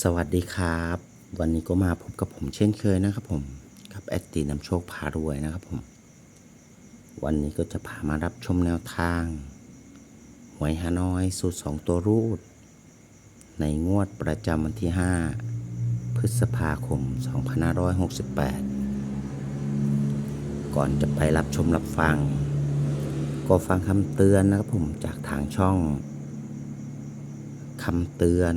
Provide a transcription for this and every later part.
สวัสดีครับ วันนี้ก็มาพบกับผมเช่นเคยนะครับผมกับแอดตีนำโชคพารวยนะครับผม วันนี้ก็จะพามารับชมแนวทางหวยฮานอยสูตรสองตัวรูด ในงวดประจำวันที่ 5 พฤษภาคม 2568 ก่อนจะไปรับชมรับฟัง ก็ฟังคำเตือนนะครับผมจากทางช่องคำเตือน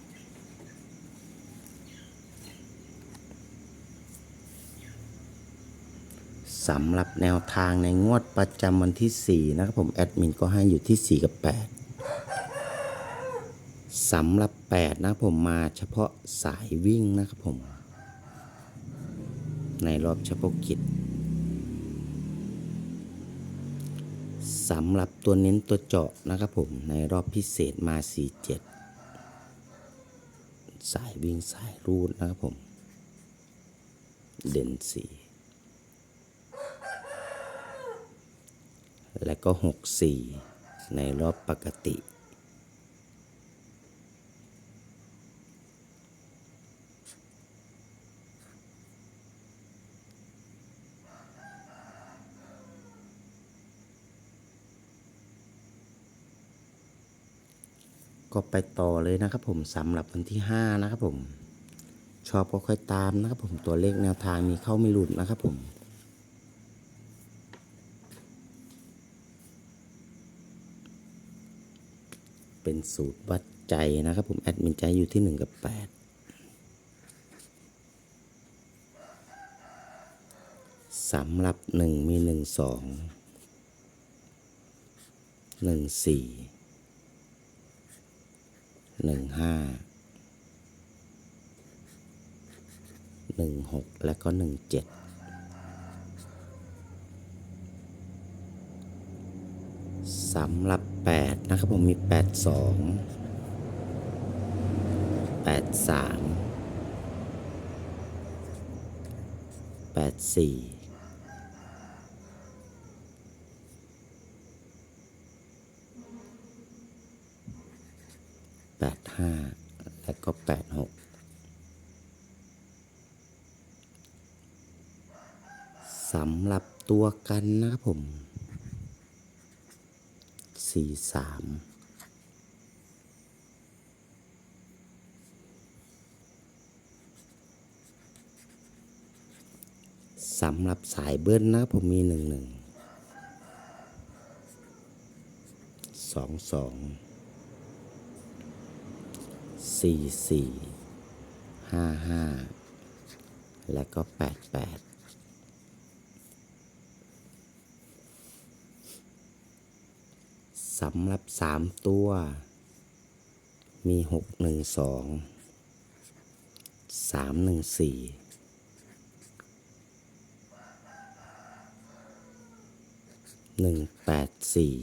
สำหรับแนวทางในงวดประจำวันที่ 4 นะครับผมแอดมินก็ให้อยู่ที่ 4 กับ 8สำหรับ 8 นะผมมาเฉพาะสายวิ่งนะครับผม ในรอบเฉพาะกิจสำหรับตัวเน้นตัวเจาะนะครับผมในรอบพิเศษมา 47 สายวิ่งสายรูดนะครับผม เด่นสี และก็ 64 ในรอบปกติ ก็ไปต่อเลยนะครับผมสำหรับวันที่ 5 นะครับผม ชอบก็ค่อยตามนะครับผมตัวเลขแนวทางมีเข้าไม่หลุดนะครับผม เป็นสูตรวัดใจนะครับ ผมแอดมินใจอยู่ที่ 1 กับ 8สำหรับ 1 มี 1 2 1 4หนึ่งห้าหนึ่งหกและก็หนึ่งเจ็ด สำหรับแปดนะครับผมมีแปดสองแปดสามแปดสี่แปดห้าและก็แปดหกสำหรับตัวกันนะครับผม สี่สามสำหรับสายเบิ้ลนะผมมีหนึ่งหนึ่งสองสองสี่สี่ห้าห้าและก็แปดแปด สำหรับสามตัว มีหกหนึ่งสองสามหนึ่งสี่หนึ่งแปดสี่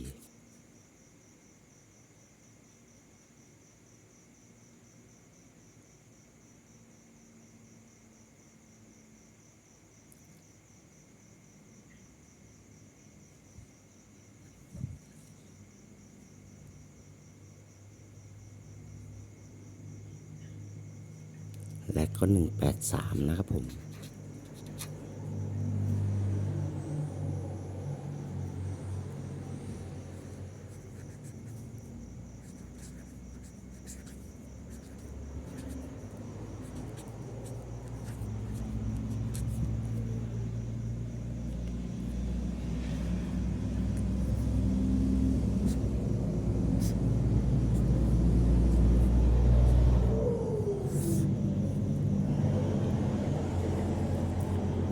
และก็ 183 นะครับผม